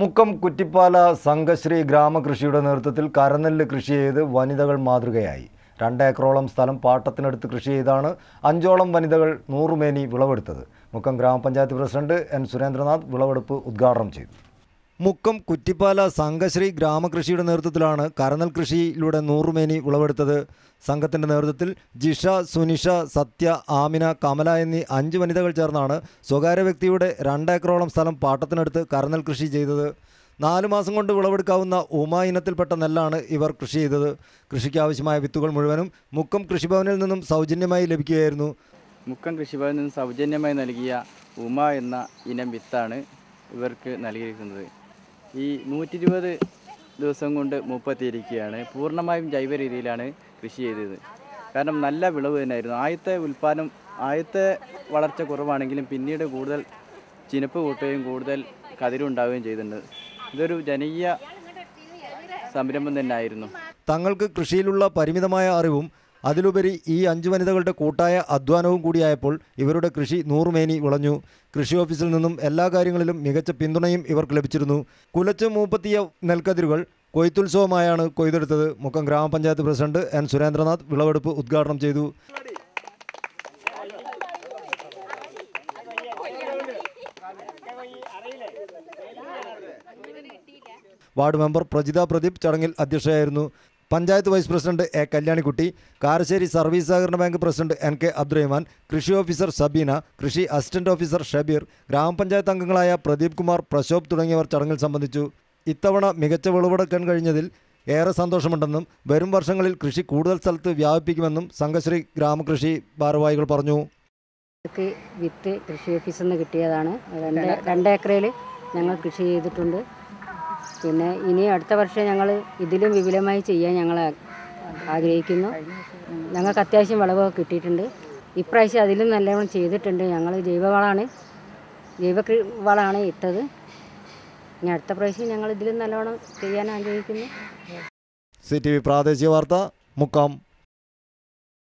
മുക്കം കുറ്റിപ്പാല സംഘശ്രീ ഗ്രാമകൃഷിയുടെ നേതൃത്വത്തിൽ കരനെല്ല് കൃഷി ചെയ്ത് വനിതകൾ മാതൃകയായി. രണ്ടേക്കറോളം സ്ഥലം പാട്ടത്തിനടുത്ത് കൃഷി ചെയ്താണ് അഞ്ചോളം വനിതകൾ നൂറുമേനി വിളവെടുത്തത്. മുക്കം ഗ്രാമപഞ്ചായത്ത് പ്രസിഡന്റ് എൻ. സുരേന്ദ്രനാഥ് വിളവെടുപ്പ് ഉദ്ഘാടനം ചെയ്തു. മുക്കം കുറ്റിപ്പാല സംഘശ്രീ ഗ്രാമകൃഷിയുടെ നേതൃത്വത്തിലാണ് കരനൽ കൃഷിയിലൂടെ നൂറുമേനി വിളവെടുത്തത്. സംഘത്തിന്റെ നേതൃത്വത്തിൽ ജിഷ സുനിഷ സത്യ ആമിന കമല എന്നീ അഞ്ച് വനിതകൾ ചേർന്നാണ് സ്വകാര്യ വ്യക്തിയുടെ രണ്ടേക്കറോളം സ്ഥലം പാട്ടത്തിനെടുത്ത് കരനൽ കൃഷി ചെയ്തത്. നാലു മാസം കൊണ്ട് വിളവെടുക്കാവുന്ന ഉമ ഇനത്തിൽപ്പെട്ട നെല്ലാണ് ഇവർ കൃഷി ചെയ്തത്. കൃഷിക്കാവശ്യമായ വിത്തുകൾ മുഴുവനും മുക്കം കൃഷിഭവനിൽ നിന്നും സൗജന്യമായി ലഭിക്കുകയായിരുന്നു. മുക്കം കൃഷിഭവനിൽ നിന്നും സൗജന്യമായി നൽകിയ ഉമ എന്ന ഇനം വിത്താണ് ഇവർക്ക് നൽകിയിരിക്കുന്നത്. ഈ നൂറ്റി ഇരുപത് ദിവസം കൊണ്ട് മൂപ്പെത്തിയിരിക്കുകയാണ്. പൂർണമായും ജൈവ രീതിയിലാണ് കൃഷി ചെയ്തത്. കാരണം നല്ല വിളവ് തന്നെയായിരുന്നു. ആദ്യത്തെ ഉൽപ്പാദനം ആദ്യത്തെ വളർച്ച കുറവാണെങ്കിലും പിന്നീട് കൂടുതൽ ചിനപ്പ് കൂട്ടുകയും കൂടുതൽ കതിരുണ്ടാവുകയും ചെയ്തിട്ടുണ്ട്. ഇതൊരു ജനകീയ സംരംഭം തന്നെ ആയിരുന്നു തങ്ങൾക്ക് കൃഷിയിലുള്ള പരിമിതമായ അറിവും അതിലുപരി ഈ അഞ്ച് വനിതകളുടെ കൂട്ടായ അധ്വാനവും കൂടിയായപ്പോൾ ഇവരുടെ കൃഷി നൂറുമേനി വിളഞ്ഞു. കൃഷി ഓഫീസിൽ നിന്നും എല്ലാ കാര്യങ്ങളിലും മികച്ച പിന്തുണയും ഇവർക്ക് ലഭിച്ചിരുന്നു. കുലച്ച് മൂപ്പത്തിയ നെൽക്കതിരുകൾ കൊയ്ത്തുത്സവമായാണ് കൊയ്തെടുത്തത്. മുക്കം ഗ്രാമപഞ്ചായത്ത് പ്രസിഡന്റ് എൻ സുരേന്ദ്രനാഥ് വിളവെടുപ്പ് ഉദ്ഘാടനം ചെയ്തു. വാർഡ് മെമ്പർ പ്രജിത പ്രദീപ് ചടങ്ങിൽ അധ്യക്ഷയായിരുന്നു. Panchayat vice president A Kalyanikutty Karassery service സഹകരണ bank president N K Abdurahman കൃഷി ഓഫീസർ സബീന കൃഷി അസിസ്റ്റന്റ് ഓഫീസർ ഷബീർ ഗ്രാമപഞ്ചായത്ത് അംഗങ്ങളായ പ്രദീപ് കുമാർ പ്രശോഭ് തുടങ്ങിയവർ ചടങ്ങിൽ സംബന്ധിച്ചു. ഇത്തവണ മികച്ച വിളവെടുക്കാൻ കഴിഞ്ഞതിൽ ഏറെ സന്തോഷമുണ്ടെന്നും വരും വർഷങ്ങളിൽ കൃഷി കൂടുതൽ സ്ഥലത്ത് വ്യാപിപ്പിക്കുമെന്നും സംഘശ്രീ ഗ്രാമകൃഷി ഭാരവാഹികൾ പറഞ്ഞു. വിത്ത് കൃഷി ഓഫീസിൽ നിന്ന് കിട്ടിയതാണ്. രണ്ട് രണ്ടേക്കറയിൽ ഞങ്ങൾ കൃഷി ചെയ്തിട്ടുണ്ട്. പിന്നെ ഇനി അടുത്ത വർഷം ഞങ്ങൾ ഇതിലും വിപുലമായി ചെയ്യാൻ ഞങ്ങൾ ആഗ്രഹിക്കുന്നു. ഞങ്ങൾക്ക് അത്യാവശ്യം വിളവൊക്കെ കിട്ടിയിട്ടുണ്ട്. ഇപ്രാവശ്യം അതിലും നല്ലവണ്ണം ചെയ്തിട്ടുണ്ട്. ഞങ്ങൾ ജൈവവളമാണ് ജൈവ വളമാണ് ഇട്ടത്. ഇനി അടുത്ത പ്രാവശ്യം ഞങ്ങൾ ഇതിലും നല്ലവണ്ണം ചെയ്യാൻ ആഗ്രഹിക്കുന്നു. സി ടി വി പ്രാദേശിക വാർത്ത മുക്കം.